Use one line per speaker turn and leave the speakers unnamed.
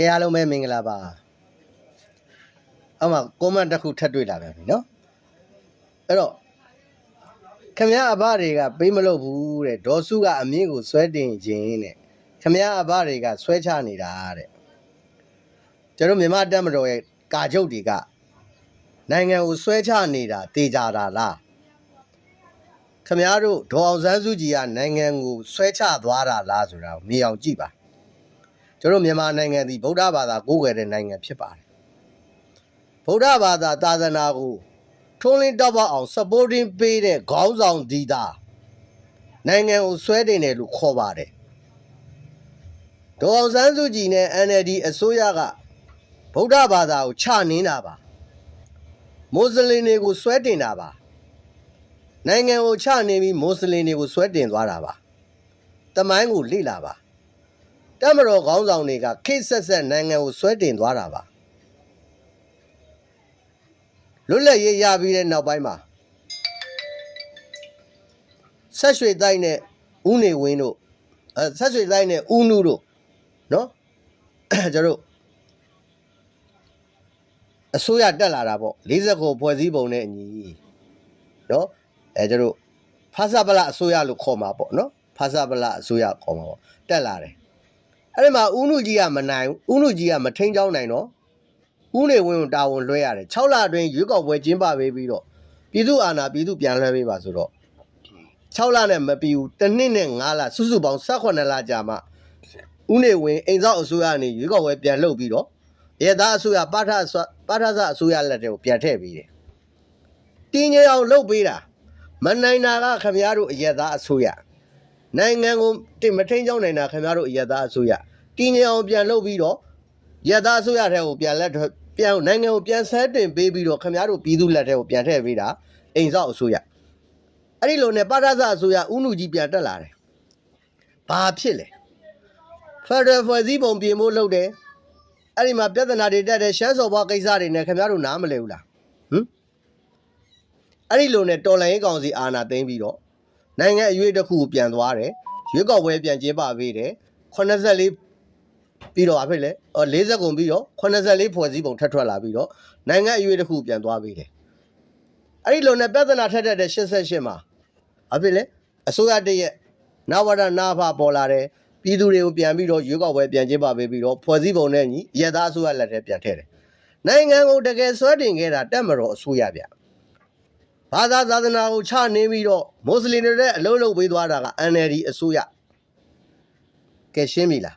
ကဲအားလုံးပဲမင်္ဂလာပါအမကွန်မန့်တစ်ခုထပ်တွေ့လာပြန်ပြီနော်အဲ့တော့ခမရအဘတွေကပေးမလို့ဘူးတဲ့ဒေါ်စုကအမြင့်ကိုဆွဲတင်ခြင်းတဲ့ခမရအဘတွေကဆွဲချနေတာတဲ့ကျွန်တော်မြန်မာတက်မတော်ရဲ့ကာချုပ်တွေကနိုင်ငံကိုဆွဲချနေတာတေကြတာလားခမရတို့ဒေါ်အောင်ဆန်းစုကြည်ကနိုင်ငံကိုဆွဲချသွားတာလားဆိုတာကိုမြင်အောင်ကြည့်ပါ ကျွန်တော်မြန်မာနိုင်ငံသည်ဗုဒ္ဓဘာသာကိုးကွယ်တဲ့နိုင်ငံဖြစ်ပါတယ်ဗုဒ္ဓဘာသာသာသနာကိုထုံးလင်းတောက်ပအောင် supporting ပေးတဲ့ခေါင်းဆောင်ဒီတာနိုင်ငံကိုဆွဲတင်တယ်လို့ခေါ်ပါတယ်ဒေါ်အောင်ဆန်းစုကြည်နဲ့ NLD အစိုးရကဗုဒ္ဓဘာသာကိုချနင်းတာပါမွတ်စလင်တွေကိုဆွဲတင်တာပါနိုင်ငံကိုချနေပြီးမွတ်စလင်တွေကိုဆွဲတင်သွားတာပါတမိုင်းကိုလေ့လာပါ တက်မတော်ခေါင်းဆောင်တွေကခိတ်ဆက်ဆက်နိုင်ငံကိုဆွဲတင်သွားတာပါလွတ်လပ်ရေးရပြီးတဲ့နောက်ပိုင်းမှာဆက်ရွှေတိုက်နဲ့ဦးနေဝင်းတို့အဲဆက်ရွှေတိုက်နဲ့ဦးနုတို့နော်ကျွန်တော်တို့အစိုးရတက်လာတာပေါ့40ကိုဖွဲ့စည်းပုံနဲ့အညီနော်အဲကျွန်တော်တို့ဖာစာပလအစိုးရလို့ခေါ်မှာပေါ့နော်ဖာစာပလအစိုးရခေါ်မှာပေါ့တက်လာတယ် အဲ့ဒီမှာဦးနုကြီးကမနိုင်ဘူးဦးနုကြီးကမထိန်ချောင်းနိုင်တော့ဦးနေဝင်းကိုတာဝန်လွှဲရတယ်6လအတွင်းရွေးကောက်ပွဲကျင်းပပေးပြီးတော့ပြည်သူအာဏာပြည်သူပြန်လွှဲပေးပါဆိုတော့6လနဲ့မပြီးဘူးတစ်နှစ်နဲ့9လစုစုပေါင်း18လကြာမှဦးနေဝင်းအိမ်စောက်အစိုးရကနေရွေးကောက်ပွဲပြန်လှုပ်ပြီးတော့ရဲသားအစိုးရပါထဆပါထဆအစိုးရလက်ထဲကိုပြန်ထည့်ပေးတယ်တင်းငယ်အောင်လှုပ်ပေးတာမနိုင်တာကခမရတို့အရဲသားအစိုးရ နိုင်ငံကိုတင်မထိန်ကြောင်းနိုင်တာခင်ဗျားတို့အရသားအစိုးရတင်းငယ်အောင်ပြန်လုပ်ပြီးတော့ရသားအစိုးရထဲကိုပြန်လက်ထွက်ပြန်နိုင်ငံကိုပြန်ဆဲတင်ပေးပြီးတော့ခင်ဗျားတို့ပြည်သူလက်ထဲကိုပြန်ထည့်ပေးတာအိမ်စောက်အစိုးရအဲ့ဒီလိုနဲ့ပါရဇအစိုးရဥနုကြီးပြန်တက်လာတယ်ဘာဖြစ်လဲဖက်ဒရယ်ဖွဲ့စည်းပုံပြင်ဖို့လုပ်တယ်အဲ့ဒီမှာပြဿနာတွေတက်တယ်ရှမ်းစော်ဘွားကိစ္စတွေနဲ့ခင်ဗျားတို့နားမလည်ဘူးလားဟမ်အဲ့ဒီလိုနဲ့တော်လိုင်းရေးကောင်စီအာဏာသိမ်းပြီးတော့ နိုင်ငံအရွေးတစ်ခုကိုပြန်သွားတယ်ရွေးကောက်ပွဲပြန်ကျင်းပပေးတယ်84ပြီးတော့အဖြစ်လဲအော်40ကုန်ပြီးတော့84ဖွဲ့စည်းပုံထပ်ထွက်လာပြီးတော့နိုင်ငံအရွေးတစ်ခုပြန်သွားပေးတယ်အဲ့ဒီလိုနဲ့ပြဿနာထက်တဲ့88မှာအဖြစ်လဲအစိုးရတရက်နဝရနာဖပေါ်လာတယ်ပြည်သူတွေကိုပြန်ပြီးတော့ရွေးကောက်ပွဲပြန်ကျင်းပပေးပြီးတော့ဖွဲ့စည်းပုံနဲ့ညီရသားအစိုးရလက်ထဲပြန်ထည့်တယ်နိုင်ငံကိုတကယ်ဆွဲတင်ခဲ့တာတက်မတော်အစိုးရဗျ ဘာသာသာသနာကိုချနေပြီးတော့မွတ်စလင်တွေနဲ့အလုံးလုံးပေးသွားတာက NLD အစိုးရကဲရှင်းပြီလား